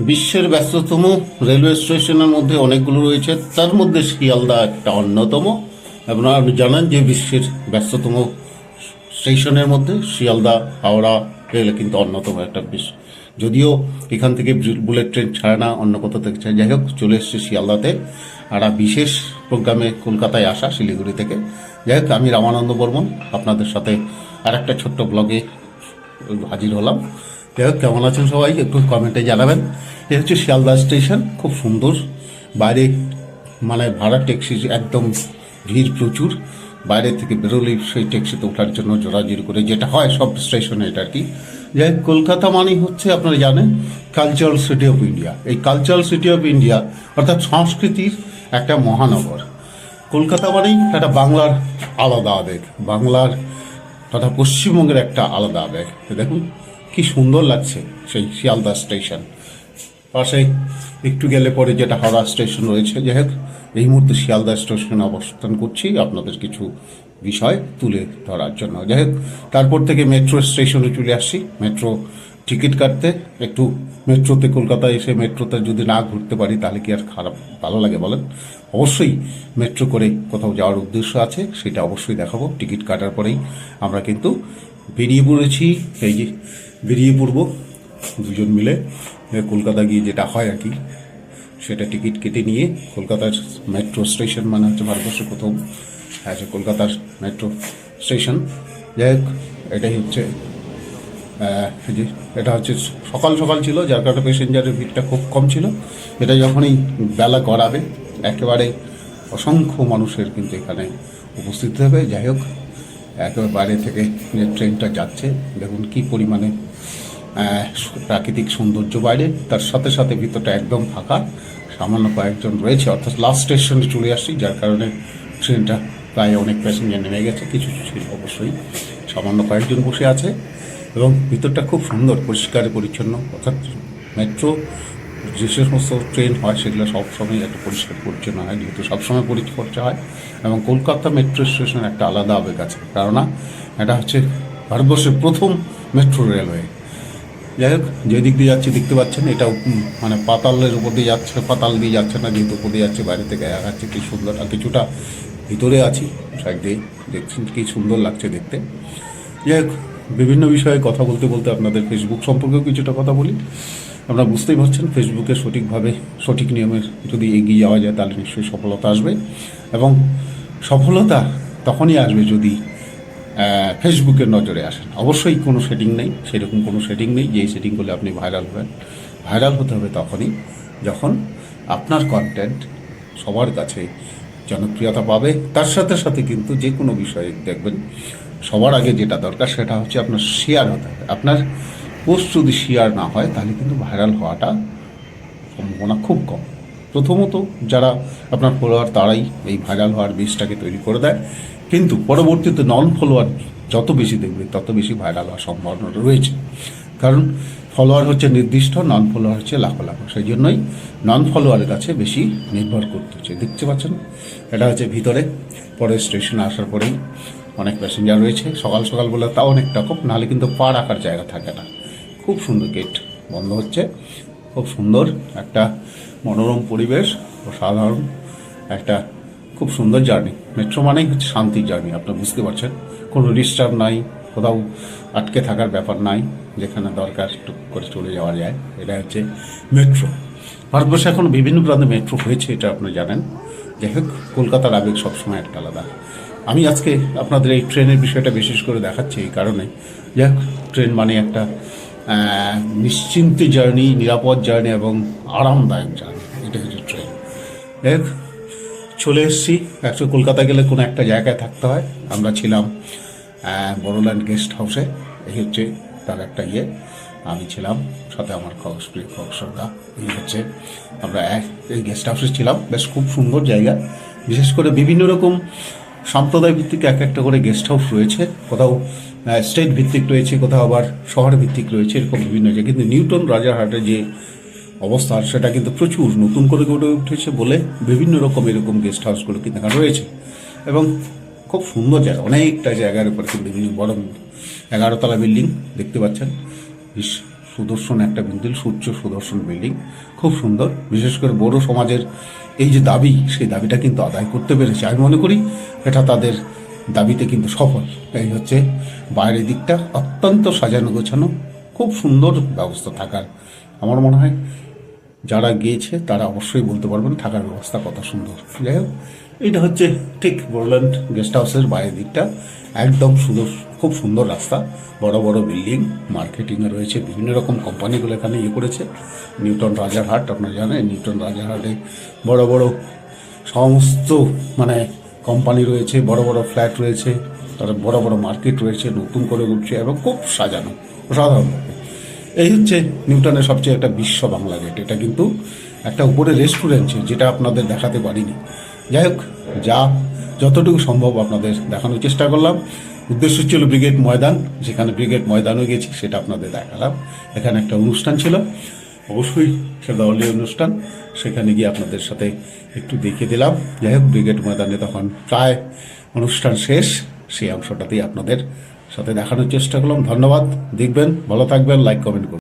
বিশ্বের ব্যস্ততম রেলওয়ে স্টেশনের মধ্যে অনেকগুলো রয়েছে। তার মধ্যে শিয়ালদা একটা অন্যতম। আপনারা জানেন যে বিশ্বের ব্যস্ততম স্টেশনের মধ্যে শিয়ালদা, হাওড়া রেল কিন্তু অন্যতম একটা বিশ। যদিও এখান থেকে বুলেট ট্রেন ছাড়ে না, অন্য কোথাও থেকে ছাড়ে। যাই হোক, চলে এসছে শিয়ালদাতে। আর বিশেষ প্রোগ্রামে কলকাতায় আসা, শিলিগুড়ি থেকে। যাই হোক, আমি রামানন্দ বর্মন। আপনাদের সাথে আর একটা ছোট্ট ব্লগে হাজির হলাম। যাই হোক, কেমন আছেন সবাই? একটু কমেন্টে জানাবেন। এ হচ্ছে শিয়ালদা স্টেশন, খুব সুন্দর। বাইরে মানে ভাড়া ট্যাক্সি একদম ভিড় প্রচুর। বাইরে থেকে বেরোলেই সেই ট্যাক্সিতে ওঠার জন্য জোরাজুরি করে যেটা হয় সব স্টেশনে এটা আর কি। যাই কলকাতা মানেই হচ্ছে আপনারা জানেন কালচারাল সিটি অফ ইন্ডিয়া এই কালচারাল সিটি অফ ইন্ডিয়া অর্থাৎ সংস্কৃতির একটা মহানগর। কলকাতা মানেই একটা বাংলার আলাদা আবেগ, বাংলার তথা পশ্চিমবঙ্গের একটা আলাদা আবেগ। দেখুন কি সুন্দর লাগছে সেই শিয়ালদা স্টেশন। পাশে একটু গেলে পরে যেটা হাওড়া স্টেশন রয়েছে। যাই হোক, এই মুহূর্তে শিয়ালদা স্টেশনে অবস্থান করছি। আপনাদের কিছু বিষয় তুলে ধরার জন্য। যাই হোক, তারপর থেকে মেট্রো স্টেশনে চলে আসছি। মেট্রো টিকিট কাটতে। একটু মেট্রোতে কলকাতায় এসে মেট্রোতে যদি না ঘুরতে পারি, তাহলে কি আর খারাপ, ভালো লাগে বলেন? অবশ্যই মেট্রো করে কোথাও যাওয়ার উদ্দেশ্য আছে, সেটা অবশ্যই দেখাবো। টিকিট কাটার পরেই আমরা কিন্তু বেরিয়ে পড়েছি। এই যে বেরিয়ে পড়ব। দুজন মিলে কলকাতা গিয়ে যেটা হয় আর কি, সেটা টিকিট কেটে নিয়ে কলকাতার মেট্রো স্টেশন মানে হচ্ছে ভারতবর্ষের প্রথম আছে কলকাতার মেট্রো স্টেশন। যাই হোক, এটাই হচ্ছে যে, এটা হচ্ছে সকাল সকাল ছিল, যার কারণে প্যাসেঞ্জারের ভিড়টা খুব কম ছিল। এটা যখনই বেলা গড়াবে, একেবারে অসংখ্য মানুষের কিন্তু এখানে উপস্থিত হবে যাই হোক একেবারে বাইরে থেকে ট্রেনটা যাচ্ছে, দেখুন কি পরিমাণে প্রাকৃতিক সৌন্দর্য বাইরে। তার সাথে সাথে ভিতরটা একদম ফাঁকা। সামান্য কয়েকজন রয়েছে, অর্থাৎ লাস্ট স্টেশনে চলে আসছি, যার কারণে ট্রেনটা প্রায় অনেক প্যাসেঞ্জার নেমে গেছে, কিছু কিছু অবশ্যই। সামান্য কয়েকজন বসে আছে, এবং ভিতরটা খুব সুন্দর, পরিষ্কার, পরিচ্ছন্ন, অর্থাৎ মেট্রো যে সমস্ত ট্রেন হয়, সেগুলো সবসময় একটা পরিষ্কার পরিচ্ছন্ন হয়, যেহেতু সবসময় পরিচর্যা হয়। এবং কলকাতা মেট্রো স্টেশন একটা আলাদা আবেগ আছে। কেননা, এটা হচ্ছে ভারতবর্ষের প্রথম মেট্রো রেলওয়ে যাই হোক যে দিক দিয়ে যাচ্ছে দেখতে পাচ্ছেন, এটা মানে পাতালের উপর দিয়ে যাচ্ছে, পাতাল দিয়ে যাচ্ছে না, যেহেতু উপর দিয়ে যাচ্ছে, বাইরে থেকে দেখাচ্ছে কি সুন্দর, আর কিছুটা ভিতরে আছি, সাইড দিয়ে। দেখছেন কি সুন্দর লাগছে দেখতে। যাই হোক বিভিন্ন বিষয়ে কথা বলতে বলতে আপনাদের ফেসবুক সম্পর্কেও কিছুটা কথা বলি। আপনারা বুঝতেই পারছেন ফেসবুকে সঠিকভাবে সঠিক নিয়মে যদি এগিয়ে যাওয়া যায়, তাহলে নিশ্চয়ই সফলতা আসবে। এবং সফলতা তখনই আসবে যদি ফেসবুকের নজরে আসেন। অবশ্যই কোনো সেটিং নেই, সেরকম কোনো সেটিং নেই। যেই সেটিং করলে আপনি ভাইরাল হবেন ভাইরাল হতে হবে তখনই যখন আপনার কন্টেন্ট সবার কাছে জনপ্রিয়তা পাবে। তার সাথে সাথে কিন্তু যে কোনো বিষয়ে দেখবেন সবার আগে যেটা দরকার সেটা হচ্ছে আপনার শেয়ার হতে হবে। আপনার পোস্ট যদি শেয়ার না হয়, তাহলে কিন্তু ভাইরাল হওয়াটা সম্ভাবনা খুব কম। প্রথমত যারা আপনার ফলোয়ার তারাই এই ভাইরাল হওয়ার বীজটাকে তৈরি করে দেয়। কিন্তু পরবর্তীতে নন ফলোয়ার যত বেশি দেখবে, তত বেশি ভাইরাল হওয়ার সম্ভাবনা রয়েছে। কারণ ফলোয়ার হচ্ছে নির্দিষ্ট নন ফলোয়ার হচ্ছে লাখো লাখো। সেই জন্যই নন ফলোয়ারের কাছে বেশি নির্ভর করতে হচ্ছে দেখতে পাচ্ছেন? এটা হচ্ছে ভিতরে পরে স্টেশনে আসার পরেই। অনেক প্যাসেঞ্জার রয়েছে। সকাল সকাল বলে তাও অনেকটা কম নাহলে কিন্তু পা রাখার জায়গা থাকে না। খুব সুন্দর গেট বন্ধ হচ্ছে। খুব সুন্দর একটা মনোরম পরিবেশ ও সাধারণ একটা খুব সুন্দর জার্নি মেট্রো মানেই হচ্ছে শান্তির জার্নি আপনি বুঝতে পারছেন? কোনো ডিস্টার্ব নাই, কোথাও আটকে থাকার ব্যাপার নাই, যেখানে দরকার টুক করে চলে যাওয়া যায় এটা হচ্ছে মেট্রো ভারতবর্ষে এখন বিভিন্ন প্রান্তে মেট্রো হয়েছে, এটা আপনি জানেন। যাই হোক, কলকাতার আবেগ সবসময় একটা আলাদা। আমি আজকে আপনাদের এই ট্রেনের বিষয়টা বিশেষ করে দেখাচ্ছি এই কারণে। যাই হোক ট্রেন মানে একটা নিশ্চিন্ত জার্নি, নিরাপদ জার্নি এবং আরামদায়ক জার্নি। এটা হচ্ছে ট্রেন। হোক চলে এসেছি। অ্যাকচুয়ালি কলকাতা গেলে কোনো একটা জায়গায় থাকতে হয়। আমরা ছিলাম বড়োল্যান্ড গেস্ট হাউসে। এই হচ্ছে তার একটা ইয়ে। আমি ছিলাম, সাথে আমার খবর, প্রিয় শ্রদ্ধা এই হচ্ছে আমরা এক এই গেস্ট হাউসে ছিলাম। বেশ খুব সুন্দর জায়গা। বিশেষ করে বিভিন্ন রকম সম্প্রদায় ভিত্তিক এক একটা করে গেস্ট হাউস রয়েছে। কোথাও স্টেট ভিত্তিক রয়েছে, কোথাও আবার শহর ভিত্তিক রয়েছে, এরকম বিভিন্ন জায়গায়। কিন্তু নিউটন রাজারহাটে যে অবস্থা, সেটা কিন্তু প্রচুর নতুন করে গড়ে উঠেছে বলে বিভিন্ন রকম এরকম গেস্ট হাউসগুলো কিন্তু এখানে রয়েছে। এবং খুব সুন্দর জায়গা, অনেকটা জায়গার উপরে কিন্তু বিভিন্ন বড় এগারোতলা বিল্ডিং দেখতে পাচ্ছেন। সুদর্শন একটা বিল্ডিং সূর্য সুদর্শন বিল্ডিং খুব সুন্দর। বিশেষ করে বড় সমাজের এই যে দাবি, সেই দাবিটা কিন্তু আদায় করতে পেরেছে। আমি মনে করি এটা তাদের দাবিতে কিন্তু সফল। এই হচ্ছে বাইরের দিকটা অত্যন্ত সাজানো গোছানো, খুব সুন্দর ব্যবস্থা থাকার। আমার মনে হয় যারা গিয়েছে, তারা অবশ্যই বলতে পারবেন থাকার ব্যবস্থা কত সুন্দর। যাই হোক, এটা হচ্ছে ঠিক বোরল্যান্ড গেস্ট হাউসের বাইরের দিকটা। একদম সুন্দর খুব সুন্দর রাস্তা, বড় বড় বিল্ডিং, মার্কেটিংয়ে রয়েছে, বিভিন্ন রকম কোম্পানিগুলো এখানে ইয়ে করেছে। নিউটন রাজারহাট, আপনারা জানেন, নিউটন রাজারহাটে বড় বড় সমস্ত মানে কোম্পানি রয়েছে, বড় বড় ফ্ল্যাট রয়েছে তার বড় বড় মার্কেট রয়েছে, নতুন করে উঠছে এবং খুব সাজানো অসাধারণভাবে এই হচ্ছে নিউটনের সবচেয়ে একটা বিশ্ব বাংলা গেট এটা কিন্তু একটা উপরে রেস্টুরেন্ট যেটা আপনাদের দেখাতে পারিনি। যাই হোক, যা, যতটুকু সম্ভব আপনাদের দেখানোর চেষ্টা করলাম। উদ্দেশ্য ছিল ব্রিগেড ময়দান, যেখানে ব্রিগেড ময়দানও গেছি সেটা আপনাদের দেখালাম। এখানে একটা অনুষ্ঠান ছিল, অবশ্যই সেটা অলি অনুষ্ঠান, সেখানে গিয়ে আপনাদের সাথে একটু দেখিয়ে দিলাম। যাই হোক, ব্রিগেড ময়দানে তখন প্রায় অনুষ্ঠান শেষ, সেই অংশটাতেই আপনাদের সাথে দেখানোর চেষ্টা করলাম। ধন্যবাদ, দেখবেন, ভালো থাকবেন, লাইক, কমেন্ট করবেন।